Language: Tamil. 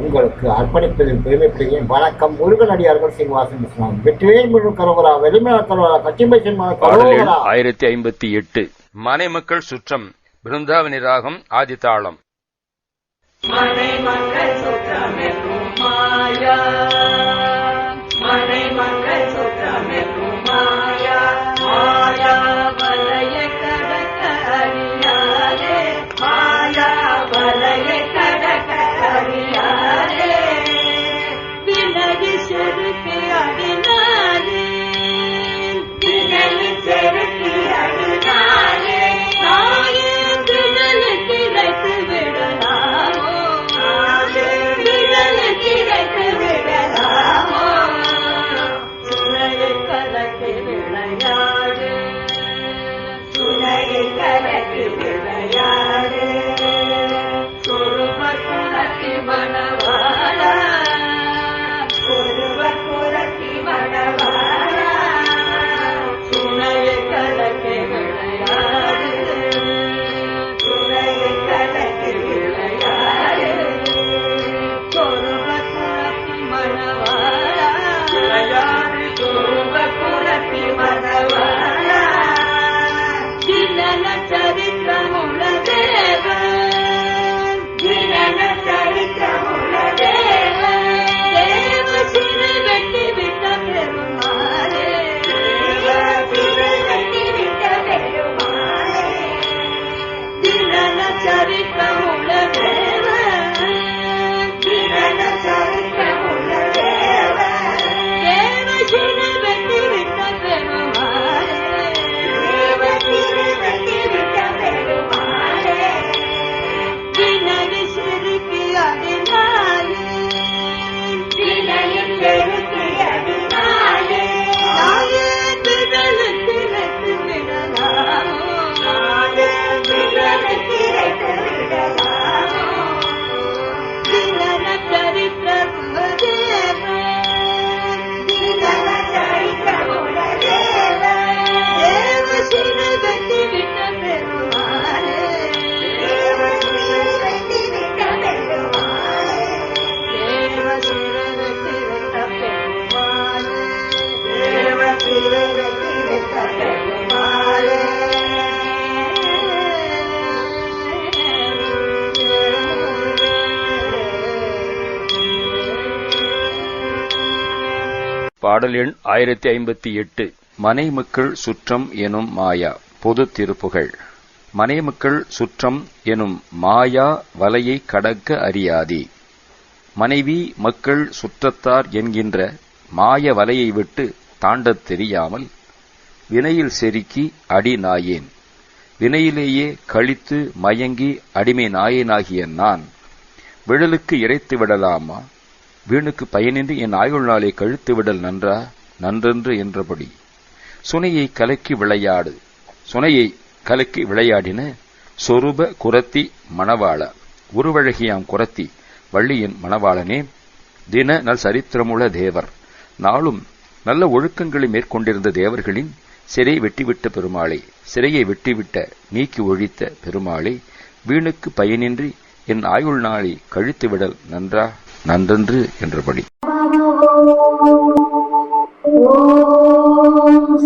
உங்களுக்கு அர்ப்பணிப்பதில் பெருமைப்படுகிறேன் வணக்கம். முருகனடியார்கள் சீனிவாசன் இஸ்லாம் வெற்றிவேல் முழு கரோகரா வெளிமல கரோகரா கச்சிம்பை கரோகரா. ஆயிரத்தி ஐம்பத்தி எட்டு மனைமக்கள் சுற்றம் பிருந்தாவனி ராகம் ஆதித்தாளம். மனை மக்கள் துணையை விளையாடு ಚರಿತವು பாடல் எண் ஆயிரத்தி ஐம்பத்தி எட்டு மனைமக்கள் சுற்றம் எனும் மாயா பொது திருப்புகழ். மனைமக்கள் சுற்றம் எனும் மாயா வலையை கடக்க அறியாதே. மனைவி மக்கள் சுற்றத்தார் என்கின்ற மாய வலையை விட்டு தாண்டத் தெரியாமல் வினையில் செருக்கி அடி நாயேன். வினையிலேயே கழித்து மயங்கி அடிமை நாயேனாகிய நான். விழலுக்கு இறைத்து விடலாமா? வீணுக்கு பயனின்றி என் ஆயுள் நாளை கழித்து விடல் நன்றா? நன்றென்று என்றபடி. சுனையை கலக்கி விளையாடு. சுனையை கலக்கி விளையாடின சொரூப குரத்தி மணவாள. உருவழகியாம் குரத்தி வள்ளியின் மணவாளனே தின நல் சரித்திரமுள்ள தேவர். நாளும் நல்ல ஒழுக்கங்களை மேற்கொண்டிருந்த தேவர்களின் சிறை வெட்டிவிட்ட பெருமாளே சிறையை வெட்டிவிட்ட நீக்கி ஒழித்த பெருமாளே வீணுக்கு பயனின்றி என் ஆயுள் நாளை கழித்து விடல் நன்றா? நன்றன்று என்றபடி. ஓம்